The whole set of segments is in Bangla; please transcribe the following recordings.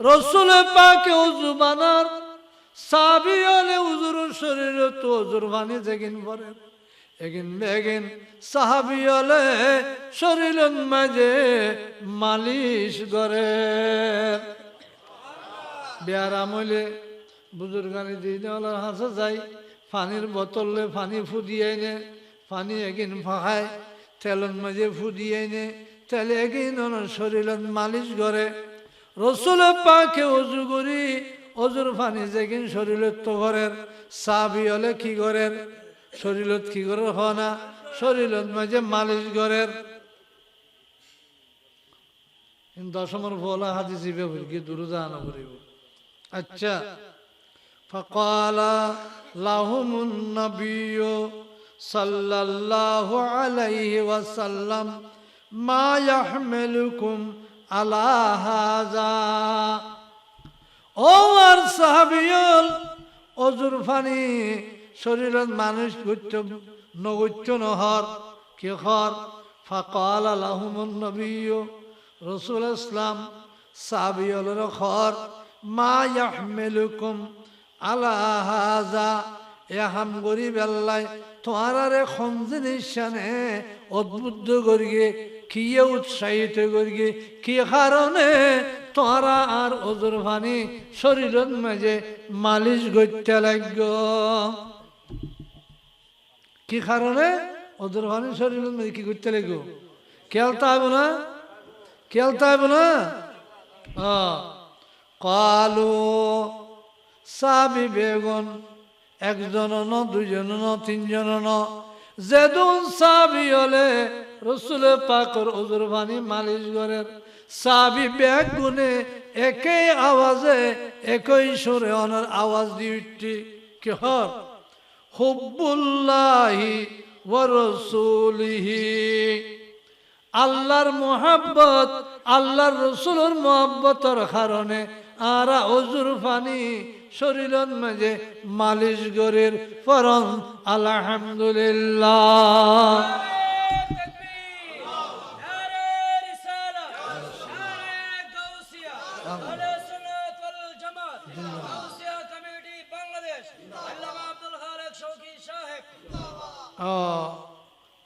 রসুল পাকে উজু বানার সাবি হলে উজুর শরীর তো উজুর বানি যেগিন পরে। এগিন বেগিন সাহাবি হলে শরীর মাঝে মালিশ করে। বেয়ারাম হইলে বুজুর্গানি দিনে হাসা যাই, পানির বোতলে পানি ফুদিয়ে নে পানি এগিন ফাঁকায়, তেলন মাঝে ফুদিয়ে নে তেলে এগিন শরীরত মালিশ করে। রসুল পাকে অজু করি অজুর পানি যেগিন শরীরত তো ঘরের সাবি হলে কি করেন শরীরত কি করে হয় না শরীরত মাঝে মালিশ করেন দশমর ফলা হাদিস কি দূর জানা করিব আচ্ছা فقال لهم النبي صلى الله عليه وسلم ما يحملكم আলাহাজা ও আর সাহাবিয়ল অজুর ফানি শরীরত মানুষ গুচ্ছ, নগুচ্ছ নহর কেহর ফাকাল আলাহমন নবী রসুল ইসলাম সাবিয়লের খর, মা ইয়াহমেলুকুম আলাহাজা এহাম গরিব আল্লাহ, তোমার আরে খঞ্জিনিস অদ্ভুত করিয়ে কিয়ে উৎসাহিত করিয়ে কি কারণে? তোরা আর অজুর ভানি শরীরের মাঝে মালিশ করতে লাগব। কি কারণে? অজুর ভানি শরীরের মাঝে কি করতে লাগব? খেলতে হবে না? খেলতে হবে না? কালো সাবি বেগুন একজন ন দুজন ন তিনজন ন, যেদুন সাবি হলে রসুলে পাকর ওজুর বাণী মালিশ করেন সাবি ব্যাগ গুনে একই আওয়াজে, একই সুরে অনার আওয়াজ দিয়ে কি হর? হুব্বুল্লাহি ওরসুলিহি আল্লাহর মোহাব্বত, আল্লাহর রসুলের মোহাব্বতর কারণে আরা অজুর পানি শরীরের মাঝে মালিশ গরের ফরন আলহামদুলিল্লাহ।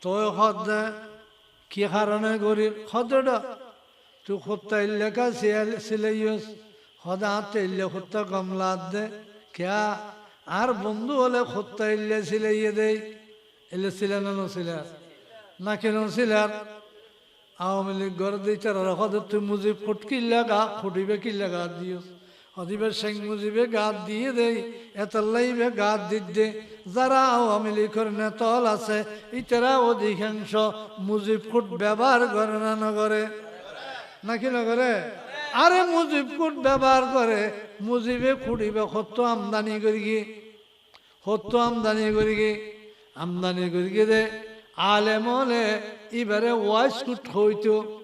তই সদ কি কারণে গরির সদটা তুই সত্তা ইল্লেকা সিলাইস সদা হাতে ইল্লে সত্তা কমলা দে কেয়া? আর বন্ধু হলে সত্তা ইল্লে সিলাইয়ে দেই। এলে ছিল না নছিলার না কেন ছিলার আওয়ামী লীগ ঘর দিতে সদ তুই মুজিব ফুটকিল্লা গা ফুটিবে কিল্লা গা দিও। হদিবে শেখ মুজিবে গাত দিয়ে দেই এতলাইবে গাত দিত দে। যারা আওয়ামী লীগের নেতল আছে, ইতারা অধিকাংশ মুজিব কুট ব্যবহার করে না নগরে? নাকি নগরে? আরে মুজিব ফুট ব্যবহার করে, মুজিবে খুঁড়িবে সত্য আমদানি করি কি সত্য আমদানি করি কি আমদানি করি কি দে। আলেম হলে এবারে ওয়াইস কুট হইতো।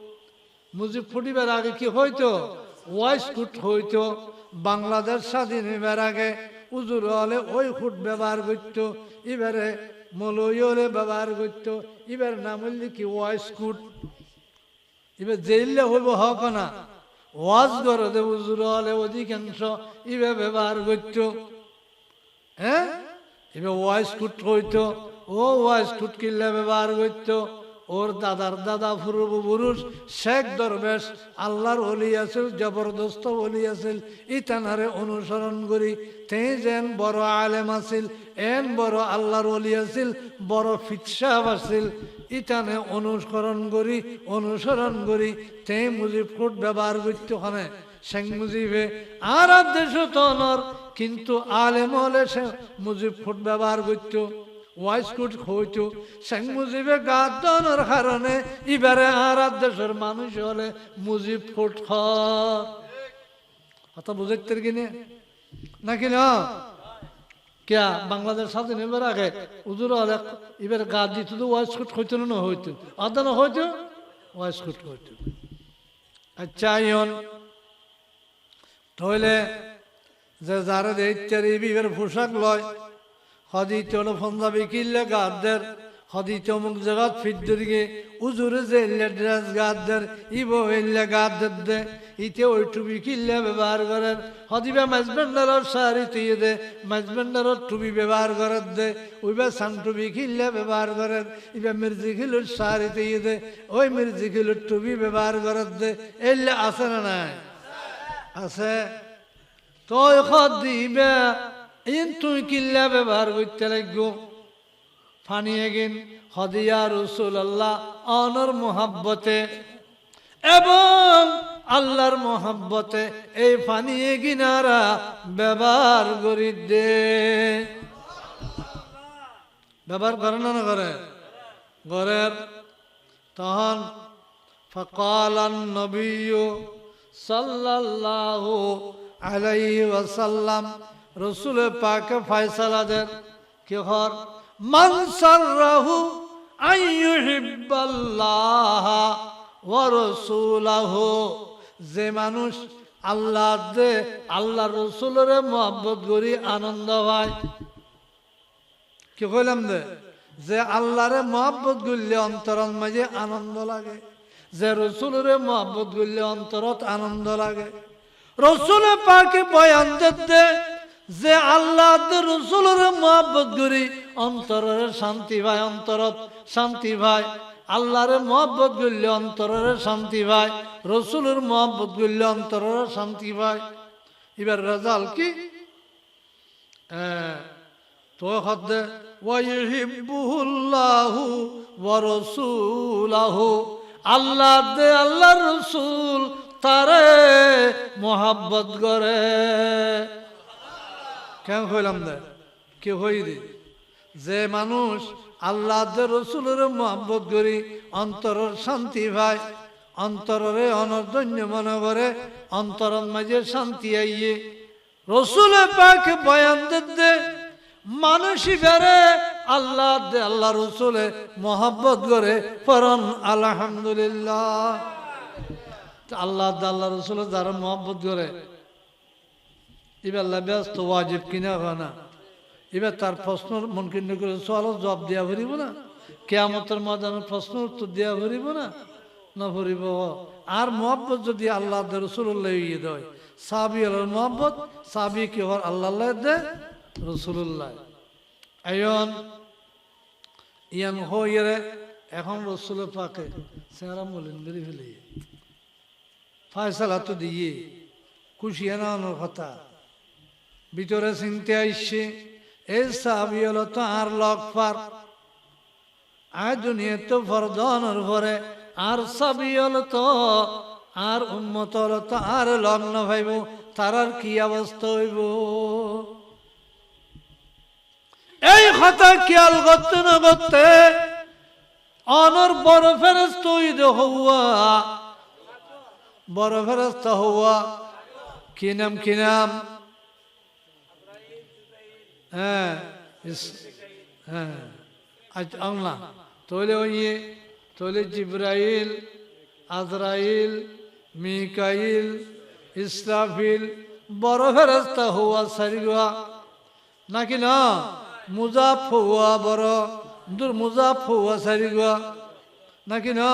মুজিব ফুটিবার আগে কি হইতো? ওয়াইস কুট হইতো। বাংলাদেশ স্বাধীন হইবার আগে উজুর হলে ওই ফুট ব্যবহার করতো। এবারে মলই হলে ব্যবহার করতো। এবার নাম হইলে কি ওয়াইস কুট? এবার জেললে হইব হক না। ওয়াজ করে দে উজুর হলে অধিকাংশ ইবে ব্যবহার করতো। হ্যাঁ? এবার ওয়াইস কুট হইতো। ও ওয়াইস কুট কিল্লা ব্যবহার করতো। ওর দাদার দাদা পূর্ব পুরুষ শেখ দরবেশ, আল্লাহর অলি আছিল, জবরদস্ত অলি আছিল ইতানারে অনুসরণ করি। তে যেন বড় আলেম আছিল, এন বড় আল্লাহর অলি আছিল, বড় ফিৎসাহ আছিল। ইতানে অনুসরণ করি অনুসরণ করি, তে মুজিব ফুট ব্যবহার করতে ওখানে শেখ মুজিবে আর দেশ তনর কিন্তু আলেম হলে সে মুজিব ফুট ব্যবহার করতো। ওয়াইস কুট হইতো শেখ মুজিবে গাত দনের কারণে এবারে আর দেশের মানুষ হলে মুজিব ফুট কথা বুঝাইতে কিনে? নাকি না? কিয়া, বাংলাদেশ স্বাধীন এবার আগে উজুর এবার গাত দিত তো ওয়াইস কুট হইতো না হইতো আদা না হইতো ওয়াইস কুট হইতো আচ্ছা ইয়ন তাহলে যে যারা ইত্যাদি বিবের পোশাক লয় হদিতে ফন্দাবি কিল্লে গাদের হদিতে জায়গাত ফিরতে দিকে উজুরে যে ইল্লে ড্রেস গাদ্দের ইবো ইল্লে গাদ্দের দে। ইতে ওই টুপি কিল্লে ব্যবহার করেন? হদিবা মাঝবেন্ডারর শাড়ি তুই দে মাঝবেন্ডারর টুপি ব্যবহার করেন দে। ওইবা সান টুপি কিল্লে ব্যবহার করেন? ইবা মির্জি খিলুর শাড়ি তুই দে, ওই মির্জি খিলুর টুপি ব্যবহার করেন দে। এলে আছে না নাই? আছে? তই খত দিবে ইন তুই কিল্লা ব্যবহার করতে লাগবো। ফানি এগিন, হদিয়া রসুল আল্লাহ অনর মোহাব্বতে। এবং আল্লাহর মোহাব্বতে এই ফানি গিনারা ব্যবহার করি দে। ব্যবহার করে না করে ঘরের তখন ফকালান নবী সাল্লাহ আলাই ওয়াসাল্লাম রসুল পাকে ফয়সালা দেন, কি হর মানসার রাহু রসুলাহু। যে মানুষ আল্লাহ দে আল্লাহ রসুলের মোহাম্মত করি আনন্দ হয় কি কইলাম দে? যে আল্লাহরে মহাব্বত গুললে অন্তরণ মাঝে আনন্দ লাগে। যে রসুলের মহাব্বত গুললে অন্তরত আনন্দ লাগে। রসুল পাকে বয়ান দে যে আল্লাহ রসুলের মহব্বত করি, অন্তরের শান্তি ভাই, অন্তরত শান্তি ভাই। আল্লাহরে মহব্বত করলে অন্তরের শান্তি ভাই, রসুলের মহব্বত করলে অন্তরের শান্তি ভাই। এবার রেজাল কি? আল্লাহ দে আল্লাহ রসুল তারে মোহাব্বত করে। কেন কইলাম দে কে হই দি যে মানুষ আল্লাহ রসুলের মোহাব্বত করি, অন্তরের শান্তি ভাই অন্তরে অনর্দন্য মনে করে, অন্তরের মাঝে শান্তি আইয়ে। রসুলে পাক বয়ান দে মানুষই বেড়ে আল্লাহ দে, আল্লাহ রসুলে মোহাব্বত করে, পরন আলহামদুলিল্লাহ। আল্লাহ আল্লাহ রসুলে যারা মোহাব্বত করে এবার আল্লাহ ব্যস্ত ওয়াজিব কিনা হয় না। এবার তার প্রশ্ন মন কিনে করে সোয়ালো জবাব দেওয়া ভরিব না। কেয়ামতের ময়দানের প্রশ্ন উত্তর দেওয়া ভরিব না না ভরিব। আর মোহাব্বত যদি আল্লাহ রসুল্লাহ ইয়ে দেয়। সাবি আল্লাহ মোহাব্বত সাবি কি হর আল্লাহ দে রসুল্লাহ আয়ন ইয়ান হইরে, এখন রসুল পাকে সেরা বলেন বেরি ফেলে। ফায়সালা তো দিয়ে খুশিয়া নানোর কথা। ভিতরে চিনতে আইসে, এই সাবি হলো লক পার আর দুনিয়া তো ফরদনের পরে আর সাবি হলো তো, আর উন্মত হলো তো, আর লগ্ন ভাইব, তার আর কি অবস্থা হইব? এই কথা খেয়াল করতে না করতে, অনর বড় ফেরস্ত হওয়া, বড় ফেরস্ত হওয়া, কি নাম কি নাম? হ্যাঁ হ্যাঁ। আজ আংলা তোলে ওইয়ে তোলে জিব্রাইল, আজরাইল, মিকাইল, ইসরাফিল, বড় ফেরস্তা হওয়া সারিগুয়া। নাকি না? মুজাফ হওয়া বড়, দূর মুজাফ হওয়া সারিগুয়া। নাকি না?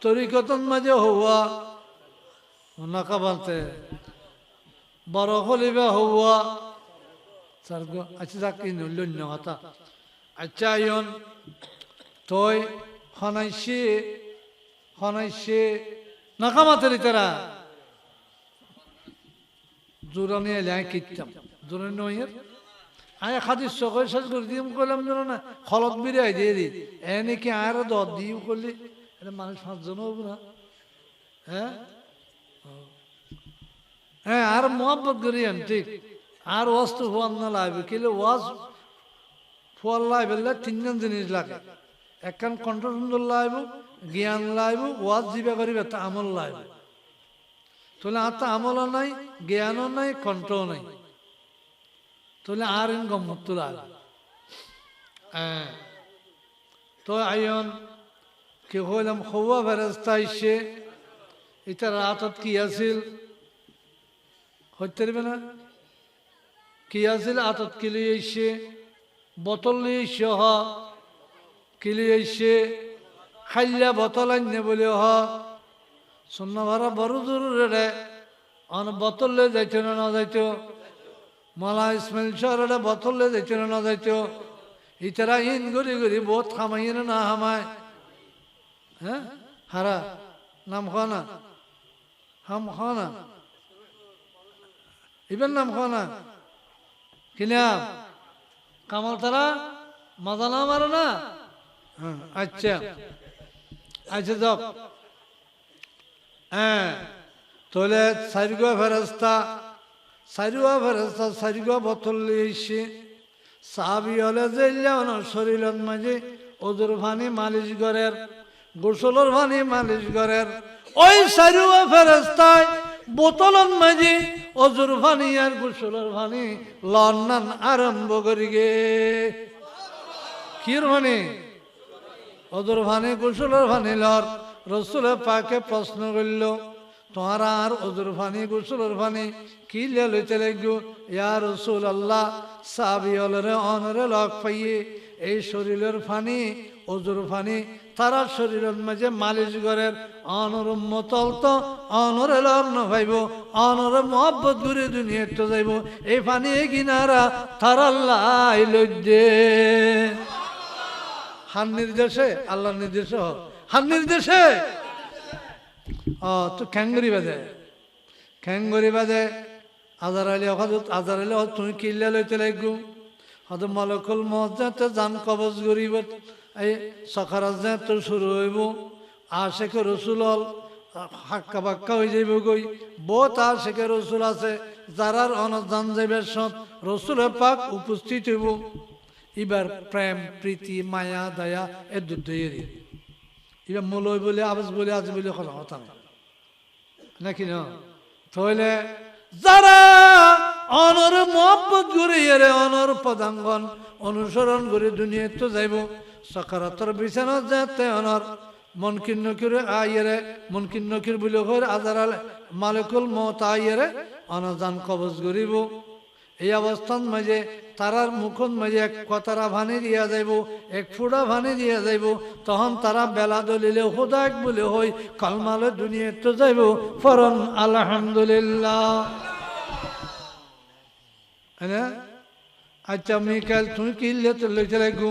তরিকতন মাঝে নাকা বলতে বড় হলিবা হওয়া যাক লন্য কথা আচ্ছা ইয়ন তই হনাইছে হনাইছে নাকামাতের তারা জোরানি এলে কিতাম জোরানি নয়ের আয় খাদি চকর সাজ করে দিম করলাম জানো না খলত বিরিয়াই দিয়ে দি এনে কি আর দর দিও করলি এটা মানুষ পাঁচজন হব না হ্যাঁ হ্যাঁ আর মোহাম্মত করিয়েন ঠিক আর ওয়াস্তু হওয়ার না লাগবে কিন্তু ওয়াজ ফুয়ার লাইবে তিনজন জিনিস লাগে। একখান কণ্ঠ সুন্দর লাইব, জ্ঞান লাইব, ওয়াজ জিবা করিবে, তা আমল লাইব। তাহলে আর তা আমলও নাই, জ্ঞানও নাই, কণ্ঠও নাই। তাহলে আর ইন গম্মত লাগে হ্যাঁ। তো আইন কে হইলাম হওয়া ফেরস্তা ইসে এটা রাতত কি আছিল? হইতে না? কি আছিল আতত কিলি এসে বোতল নিয়ে এসে হ কিলি এসে খাইলে বোতল আইনে বলে হ। শূন্য ভাড়া বড় দূর রে, অন বোতল যাইতো না না যাইতো মালা ইসমাইল শহরে বোতল যাইতো না না যাইতো ইতারা ইন গরি গরি বহুত খামাই না হামায়। হ্যাঁ? হারা, নাম খানা হাম খানা ইবেন নাম খানা কিনা কামাল তারা? মজা না মারো না হ্যাঁ, আচ্ছা। আচ্ছা যাক হ্যাঁ তাহলে সারিগা ফেরস্তা সারিগা ফেরস্তা সারিগা বোতল লিয়েছি সাবি হলে যে শরীরের মাঝে ওদের ভানি মালিশ গরের গোসলের ভানি মালিশ গরের ওই সারিগা ফেরস্তায় বোতলন মাঝে অজুর ভানি আর গোসলের ভানি লন্ডন আরম্ভ করি গে। কির ভানি? অদর ভানে, গোসলের ভানি, লর। রসুলের পাকে প্রশ্ন করল, তোমার আর অদুর ভানি, গোসলের ভানি কি লইতে লাগো ইয়া রসুল আল্লাহ সাবি অলরে অনরে লক পাইয়ে, এই শরীরের ফানি অজুর ফানি তারা শরীরের মাঝে মালিশ গরের অনর মতল তো অনরে লগ নভাইব অনরে মহব্বত ঘুরে দুনিয়া তো যাইব। এই ফানি কিনারা তারাল্লাহ লজ্জে হান নির্দেশে আল্লাহ নির্দেশে হোক। হান নির্দেশে। ও, তো খ্যাঙ্গরি বাজে। খ্যাঙ্গরি বাজে। আজার আলী হয়তো আজার আলী তুমি কিল্লা লইতে লাগু হয়তো মলকুল মহাতে জান কবজ করিব। এই সখারাজ তো শুরু হইব। আশেখ রসুল হাক্কা বাক্কা হয়ে যাইব গই বহুত আশেখে রসুল আছে, যারার অনজান যাইবে সব রসুলের পাক উপস্থিত হইব। এবার প্রেম, প্রীতি, মায়া, দয়া, এ দুধেরই এবার মলই বলে আবাস বলে, আজ বলে, কথা কথা। নাকি না? তাহলে যারা অনর মহব্বত করে এরে অনর পদাঙ্গন অনুসরণ করে দুনিয়া তো যাইব সকারাতর বিছানা যাতে অনর। মন কিন্ন করে আইয়েরে মন কিন্ন করে বলে হয় আজার আল মালিকুল মত আইয়েরে অনজান কবজ করিব। এই অবস্থান মাঝে তারার মুখন মাঝে এক কতারা ভানি দিয়া যাইব, এক ফুড়া ভানি দিয়া যাইব। তখন তারা বেলা দলিলে হুদাক বলে হই, কালমালে দুনিয়া তো যাইব। ফরন আলহামদুলিল্লাহ। আচ্ছা মিকাল তুই কি লেতে লইতে লাগু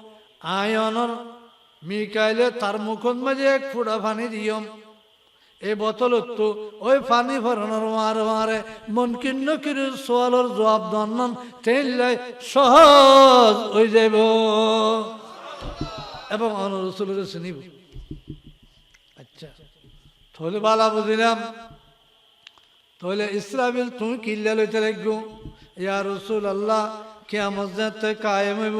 আয় অনর মিকাইলে তার মুখন মাঝে এক ফুটা পানি দিয়ম। এই তো ওই পানি ভরানোর মারে মারে মন কিন্ন কিরু সোয়ালোর জবাব দন্নন তেলাই সহজ হয়ে যাইব। এবং অনুরসুলের শুনিব আচ্ছা তাহলে বালা বুঝিলাম। তাহলে ইসরাবিল তুমি কিল্লা লইতে লাগবো। ইয়া রসুল আল্লাহ যাতে কায়েম হইব।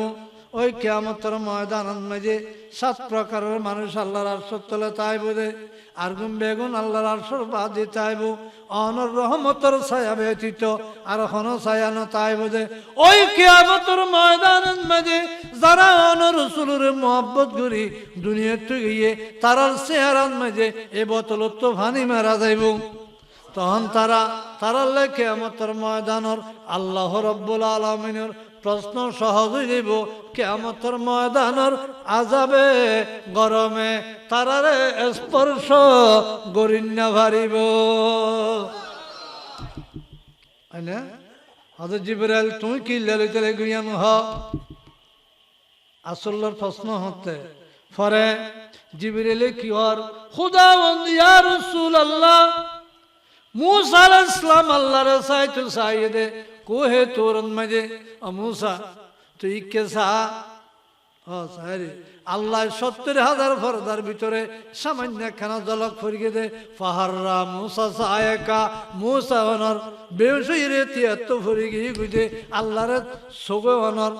ওই কেয়ামতের ময়দান মাঝে সাত প্রকারের মানুষ আল্লাহর আরশর তলে তাই বোধে আর গুম বেগুন আল্লাহর আরশর বাদে তাইব অনর রহমতর ছায়া ব্যতীত আর হন ছায়া ন তাই বোধে ওই কেয়ামতের ময়দান মাঝে যারা অনর রসুলের মোহাব্বত করি দুনিয়ার তো গিয়ে তারার চেহারার মাঝে এ বোতলত তো ভানি মারা যাইব। তখন তারা তারা লেখে আমাদের ময়দানর আল্লাহ রব্বুল আলমিনের প্রশ্ন সহজ যাব কেমতর ময়দানর আজাবে গরমে তারারে স্পর্শ গরিন্যা ভারিব। না হজর জিবরাল তুমি কি ললিত গুইয়ান হ আসল্লার প্রশ্ন হতে ফরে জিবরিলে কি হর খুদা ইয়া রাসূল আল্লাহ মুসা আলাইহিস সালাম আল্লাহর সাইতু সাইদে কোহে তোরন মাঝে ও মুসা তুই কে সা ও সারি আল্লাহ সত্তর হাজার ফরদার ভিতরে সামান্য খানা জলক ফরিয়ে দে ফাহাররা মুসা সায়কা মুসা অনর বেউসই রে তিয়াত্ত ফরি গিয়ে গুজে আল্লাহরে সোগে অনর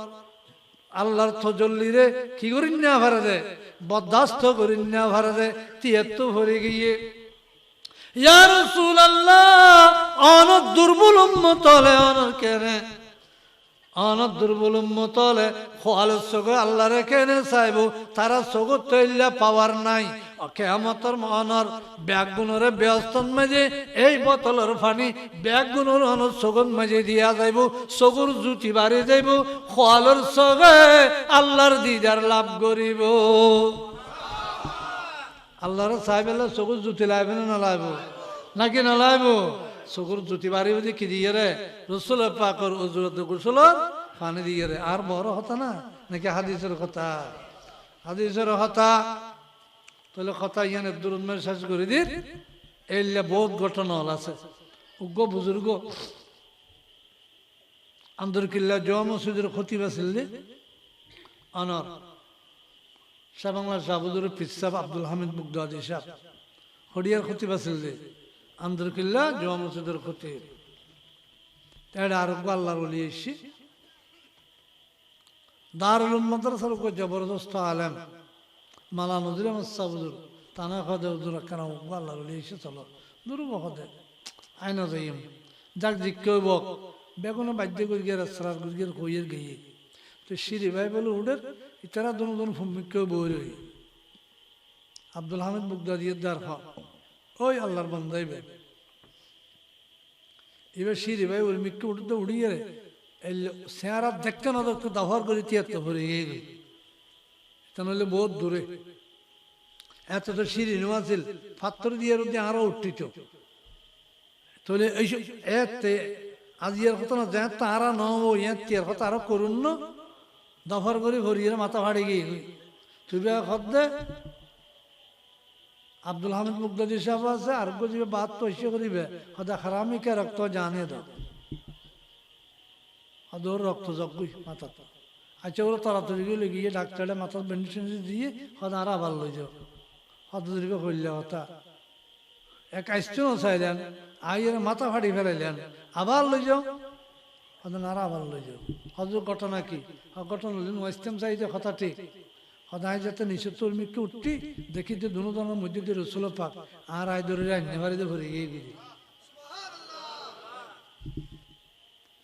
আল্লাহর তজল্লিরে কি করিন না ভারে দে বরদাস্ত করিন না ভারে দে তিয়াত্তু ভরে গিয়ে ইয়া রাসূলুল্লাহ অনর দুর্বল উম্মতলে অনর কেনে? অনর দুর্বল উম্মতলে খোয়াল সগো আল্লাহরে কেনে চাইব তারা সগো তৈল্লা পাওয়ার নাই। কেয়ামতর অনর ব্যাগ গুণরে ব্যস্তন মাঝে, এই বোতলের পানি ব্যাগ গুণর অনর সগন মাঝে দিয়া যাইব, সগুর জুতি বাড়ি যাইব, খোয়ালর সগে আল্লাহর দিদার লাভ করিব। আল্লাহর চাইবেলে চকুর জুতি লাইবে না নলাইব? নাকি নলাইব? চকুর জুতি বাড়ি বুঝি কি দিয়ে রে রসুল পাকর উজরত গুসুলর পানি দিয়ে রে আর বড় হতা না? নাকি হাদিসের কথা? হাদিসের কথা তাহলে কথা ইয়ানে দুরুন্মের শেষ করে দিন এইলে বহুত ঘটনা হল আছে। উগ্র বুজুর্গ আন্দর কিল্লা জোয়া মসজিদের ক্ষতি বাছিল অনর শাহ বাংলা শাহবুদুর পিসাব আব্দুল হামিদ মুগদাদি সাহ হরিয়ার ক্ষতি বাছিল যে, আন্দরকিল্লা, জোয়া মসজিদের ক্ষতি এটা আরোগ্য আল্লাহর বলি এসছি দারুল মাদ্রাসার উপর জবরদস্ত আলেম, মালা নজর সাবুদুর, তানা খদে উজুর কেন আল্লাহর বলি এসে চলো। দুরুব খদে আইন যাইম যাক জিজ্ঞ বক বেগুনে বাদ্য করি গিয়ে রাস্তার কইয়ের গিয়ে। তো সিঁড়ি ভাই বলে উঠের ইতারা দুনো দুনো ভূমিকেও বই আব্দুল হামিদ বুগদাদিয়ের দ্বার হ ওই আল্লাহর বান্দাইবে এবার সিঁড়ি ভাই ওর মিককে উঠতে উড়িয়ে রে। চেহারা দেখতে না দেখতে দাফার করে তিয়াত্ত ভরে গিয়ে গই তা নইলে বহুত দূরে। এত তো সিঁড়ি নেওয়া ছিল। পাত্র দিয়ে রোদে আরও উঠিত তাহলে এইসব এতে আজিয়ার কথা না যে তারা নব ইয়ার কথা আরও করুন না। দফর করে ভরিয়ে মাথা ফাড়ে গিয়ে তুই খদ দে আব্দুল হামিদ মুগদাদি সাহেব আছে, আর গজিবে বাদ এসে করিবে হদা খারামিকে রক্ত জানে দাও। ওর রক্ত জগুই মাথা আচ্ছা ওরা তাড়াতাড়ি গিয়ে গিয়ে ডাক্তারে মাথার ব্যান্ডেজ দিয়ে হদা আর আবার লই যাও। হদ দিবে করলে হতা এক আইসটিও চাইলেন, আইয়ের মাথা ফাড়ি ফেলাইলেন, আবার লই যাও। হদ নারা আবার লই যাও। হজ ঘটনা কি? ঘটনা হলেন ওয়েস্টার্ন চাইতে কথা ঠিক। সদায় যাতে নিষেধ চর্মিকে উঠতি, দেখি যে দুনো জনের মধ্যে দিয়ে রসুল পাক আর আয় ধরে রান্না বাড়িতে ভরে গিয়ে গিয়ে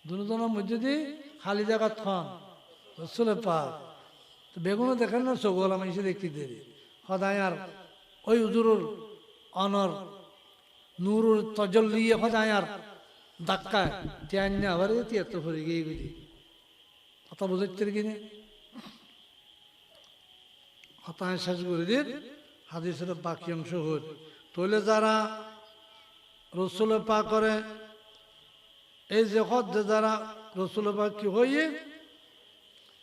দুনো জনের মধ্যে দিয়ে খালি জায়গা রসুল পাক। তো বেগুনও দেখেন না চগল আমি এসে দেখতে দেরি সদায় আর ওই উজুরুর অনর, নুরুর তজল্লিয়ে সদায় আর ধাক্কায় তিয়ান আবার তিয়াত্ত ভরে গিয়ে গিয়ে কথা বোঝাচ্ছে কিনে হতায় শেষ করে দিন করে এই যে হদ যারা কি হইয়ে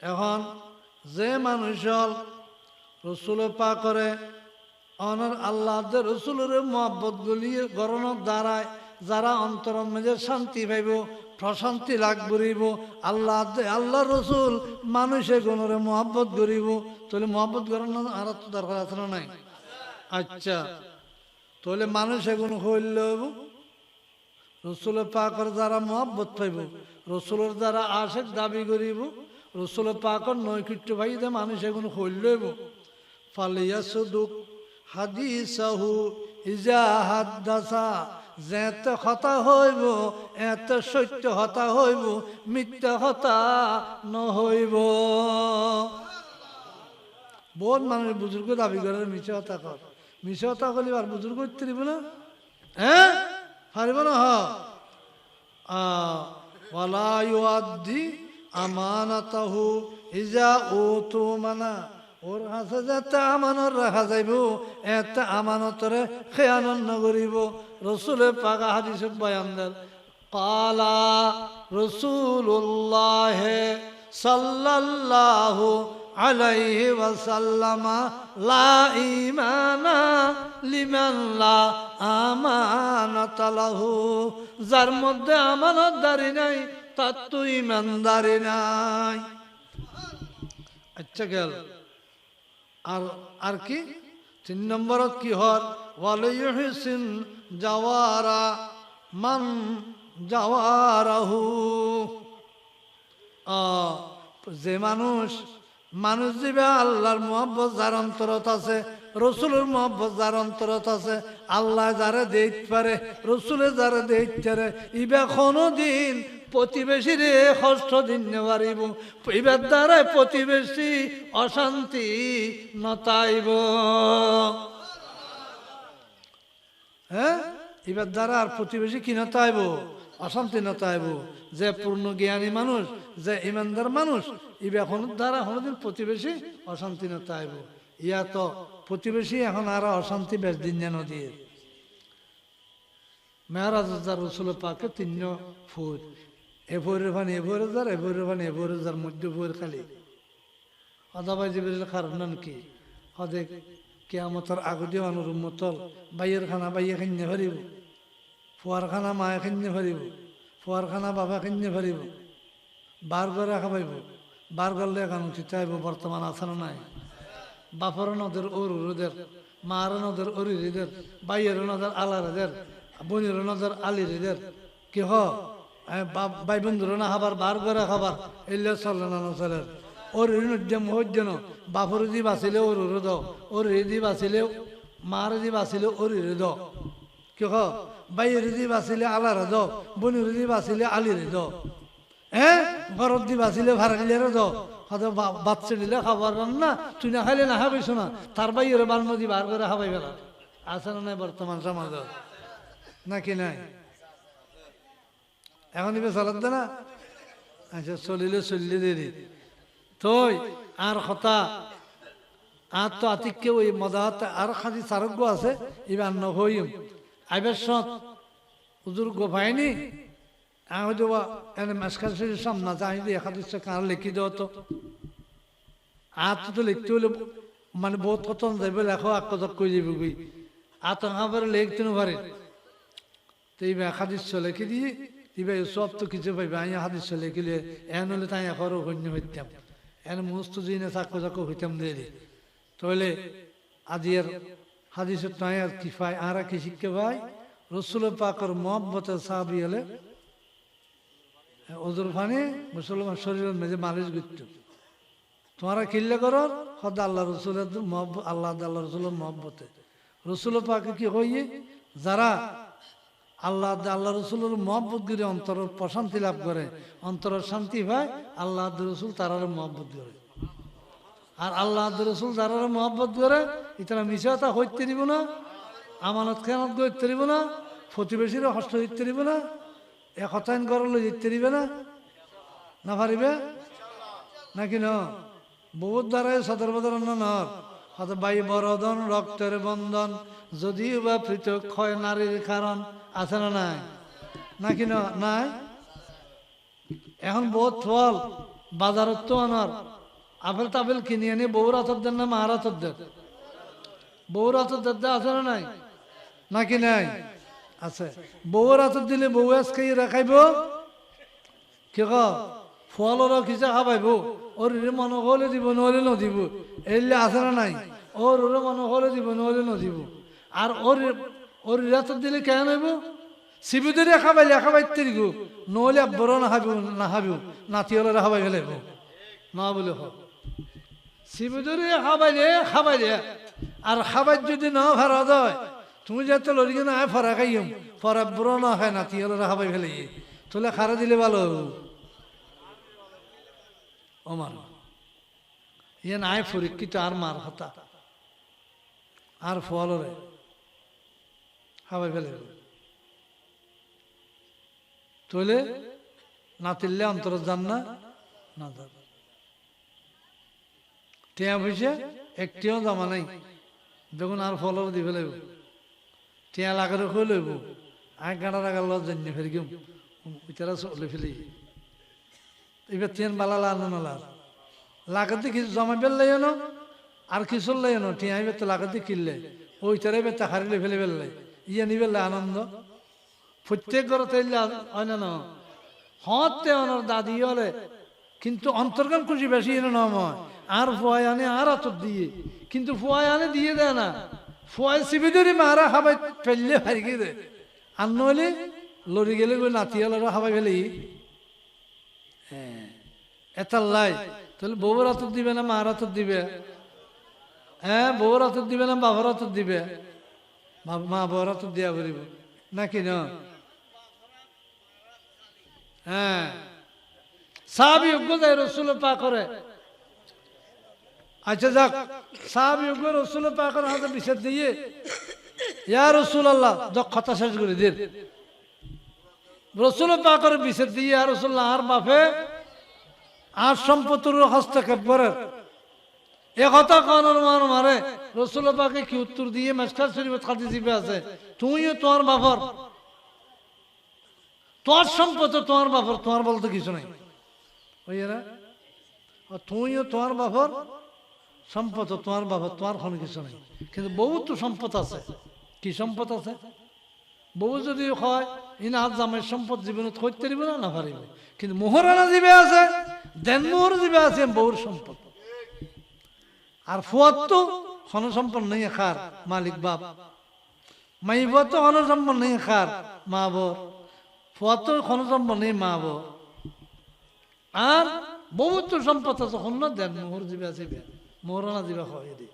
এখন যে মানুষ রসুল পা করে অনর আল্লাহ রসুলের মহব্বত গুলি গরণের দ্বারায় যারা অন্তরের মাঝে শান্তি পাইব, প্রশান্তি লাগ করিব, আল্লাহ আল্লাহ রসুল মানুষে গণরে মহব্বত করিব, তাহলে মহব্বত করানোর আর তো দরকার আছে না নাই? আচ্ছা তাহলে মানুষ এগুন হইল রসুলের পাকর দ্বারা মহব্বত পাইব, রসুলের দ্বারা আশেক দাবি করিব রসুলের পাকর নৈকট্য ভাইতে মানুষ এগুন হইল ফালিয়া সুদুক হাদিসাহু ইজা হাদ্দাসা যেতে হতা হইব, এত সত্য হতা হইব, মিথ্যা হতা নহইব। বহুত মানুষ বুজুর্গ দাবি করে, মিছে হতা কর। মিছে হতা করলে আর বুজুর্গ দিব না? হ্যাঁ? পারিব না? হ ওয়ালাইদি আমানাতাহু ইজা ও তো মানা। ওর কাছে যাতে আমানত রাখা যাইব, এতে আমানতরে খেয়ানত নকরিব রসুলে পাকা হাদিসত বয়ান দেন। কালা রসুল্লাহ সাল্লাল্লাহু আলাইহি ওয়াসাল্লামা, লা ইমানা লিমান লা আমানাত লাহু। যার মধ্যে আমানত দাঁড়ি নাই, তার তো ইমানদারি নাই। আচ্ছা গেল। আর আর কি? তিন নম্বরত কি হল? ওয়ালিহিসিন জাওয়ারা, মান জাওয়ারাহু। যে মানুষ মানুষ দিবে আল্লাহর মোহব্বত যার অন্তরত আছে, রসুলের মোহব্বত যার অন্তরত আছে, আল্লাহ যারে দেখতে পারে, রসুলে যারে দেখতে পারে, ইবে কোনো দিন প্রতিবেশী রে কষ্ট দিন নেওয়ারিব ইবার দ্বারা প্রতিবেশী অশান্তি নতাইব। হ্যাঁ? এবার দ্বারা আর প্রতিবেশী কি নতাইব অশান্তি নতাইব যে পূর্ণ জ্ঞানী মানুষ, যে ইমানদার মানুষ ইবে এখন দ্বারা কোনোদিন প্রতিবেশী অশান্তি নতাইব ইয়া তো প্রতিবেশী এখন আর অশান্তি বেশ দিন যেন দিয়ে। মেয়ারাজ রসুল পাকে তিন ফুট এ ভোরের ভান, এ ভোরে যার এ ভোরের ভান, এ ভোরে যার মধ্যে ভোর খালি। অদাবাই জিবির কারণ কি? হদে কেয়ামতর আগদি মানুষ মতল বাইয়ের খানা বাইয়ে খাইনে ভরিব ফুয়ার খানা মায়ে খাইনে ভরিব ফুয়ার খানা বাবা খাইনে ভরিব বার করে খাবাইব। বার করলে এখন চিতাইব বর্তমান আছে না নাই? বাপর নদের অরুরদের মার নদের অরিদের বাইয়ের নদের আলারদের বোনের নদের আলিরদের কি হ? ভাই বন্ধুর না খাবার, বার করে খাবার, এলে চলে না চলে ওর ঋণ হজ্জন বাপর দি বাঁচিলে ওর দ ওর দি বাঁচিলে, মার দি বাঁচিলে ওর দ কি হ বাইয়ের দি বাঁচিলে আলার দ বোনের দি বাঁচিলে আলির দ হ্যাঁ ঘরত দি বাঁচিলে ভাড়াইলে দ হয়তো বাচ্চা দিলে খাবার না তুই না খাইলে না খাবাইছ না তার বাইয়ের বার নদী বার করে খাবাই বেলা আছে না নাই বর্তমান সমাজত? নাকি নাই? এখন ইবে চলাত দে না। আচ্ছা চলিলে চললে দেরি। তই আর কথা। আর তো আতিককে ওই মদাত আর খাদি চারজ্ঞ আছে এবার নহইম আইবার সত হুজুর গোফায়নি আমি সামনা একাদিশ কার লিখি দেওয়া তো। আর তো লিখতে হলে মানে বহুত কত যাইবে লেখো কথা কই যাবে গই আর তো লিখতে পারে। তো এই একাদিশ লিখে দিয়ে ইবে সব তো কিছু পাইবে আমি হাদিস লিখিলে এন হলে তাই এখরও হইতাম। এন মস্ত জিনে চাকো চাকো হইতাম দেরি। তাহলে আজির হাদিসের তাই আর কি পাই আর কি শিখতে পাই রসুল পাকর মহব্বতের সাহাবি হলে ওজুর ফানি মুসলমান শরীরের মেঝে মালিশ করত। তোমরা কিল্লে করো হদ আল্লাহ রসুলের মহব্বত আল্লাহ আল্লাহ রসুলের মহব্বতে। রসুল পাকে কি হইয়ে? যারা আল্লাহ আল্লাহ রসুলের মহব্বত করে অন্তর প্রশান্তি লাভ করে। অন্তরের শান্তি পায়, আল্লাহ রসুল তারার মহব্বত করে। আর আল্লাহ রসুল যারা মহব্বত করে, ইতারা মিশাতা হইতে দিব না, আমানত খেয়ানত করতে দিব না প্রতিবেশীরা হস্ত দিতে দিব না, এ কথাইন করলে দিতে দিবে না না পারিবে? নাকি ন? বহুত দ্বারাই সদর বদর নর। হত বাই বরদন, রক্তের বন্ধন, যদিও বা পৃথক ক্ষয় নারীর কারণ আছে না নাই? নাকি নাই? এখন বহুত ফল, বাজারত তো আনার। আপেল তাপেল কিনে আনি বউর দেন না মার দেন? বউর দেন আছে না নাই? নাকি নাই? আছে। বউর হাতত দিলে বউ আজকে রাখাইব কি ক? ফলর কিছু খাবাইব। ওর মনে হলে দিব, নহলে নদিব। এলে আছে না নাই? ওর ওর মনে হলে দিব, নহলে নদিব। আর ওর ওর রাতত দিলে কেন নইব সিবিদের খাবাইলে খাবাইতে দিব। নহলে বড় না হাবিব না হাবিব নাতি হলে খাবাই ফেলাইব। না বলে হোক শিবদুরি খাবাইলে খাবাইলে আর খাবার যদি না ভাড়া দেয় তুমি যাতে লড়িয়ে না ফরা খাইম ফরা বুড়ো না হয় না তিহলে খাবাই ফেলে তোলে খারা দিলে ভালো আমার ইয়ে নাই পরীক্ষিত আর মার হতা। আর ফলরে খাবাই ফেলে তোলে না তিললে অন্তর যান না না টিয়া পয়সা একটিও জমা নাই। দেখুন আর ফলর দি ফেলাইব। টিয়া লাগার হয়ে লইব। আগ গাড়া লাগার লজ জানি ফের গিম। ইতারা চলে ফেলি। এবার টিয়ান বালা লানো নালার লাগাতে কিছু জমা ফেললাই ন আর কিছু লাই ন টিয়া এবার তো লাগাতে কিনলে। ওই তারা এবার তা হারিলে ফেলে ফেললে। ইয়ে আনন্দ। প্রত্যেক ঘরতে হয় না। হতে অনর দাদি হলে, কিন্তু অন্তর্গান খুশি বেশি এনে নয় আর ফোয়াই আনে আর আতর দিয়ে। কিন্তু ফোয়াই আনে দিয়ে দেয় না। ফোয়াই সিবি ধরে মারা হাবাই ফেললে হারিয়ে দে আর নইলে লড়ি গেলে ওই নাতি হলো হাবাই ফেলে হ্যাঁ এতার লাই। তাহলে বউর হাতত দিবে না, মার হাতত দিবে? হ্যাঁ বউর হাতত দিবে না, বাবার হাতত দিবে? মা- হাতত দিয়া করিব নাকি না? হ্যাঁ। সাহাবি যোগ্য যায় রসুল পা করে। আচ্ছা যাক, সাহাবি যোগ্য রসুল পা করে হাতে বিষেদ দিয়ে, ইয়া রসুল আল্লাহ কথা শেষ করে দিন। রসুল পা করে বিষেদ দিয়ে, ইয়া রসুল্লাহ আর বাপে, আর সম্পত্তির হস্তক্ষেপ করে এ কথা কানোর মার মারে। রসুল কি উত্তর দিয়ে মেসকার শরীফ খাদি দিবে আছে? তুইও তোমার বাপর। তোর সম্পত্তি তোমার বাপর, তোমার বলতে কিছু নাই। না? তুইও তোমার বাপর, সম্পদ তোমার বাপর, তোমার কোনো কিছু নাই। কিন্তু বহু তো সম্পদ আছে। কি সম্পদ আছে? বউ যদি হয়, ইনা জামাই সম্পদ জীবনত করতে দিব না না পারিব। কিন্তু মোহরানা জীবে আছে দেন মোহর জীবে আছে বউর সম্পদ। আর ফুয়াত তো ক্ষণসম্পন্ন নেই খার, মালিক বাপ। মাইব তো ক্ষণসম্পন্ন নেই খার, মা বর ফুয়াত তো ক্ষণসম্পন্ন নেই মা বর আর বহুত সম্পদ আছে অন্য দেন, মোহর জীবে আছে, মোহরানা খাওয়াই হয়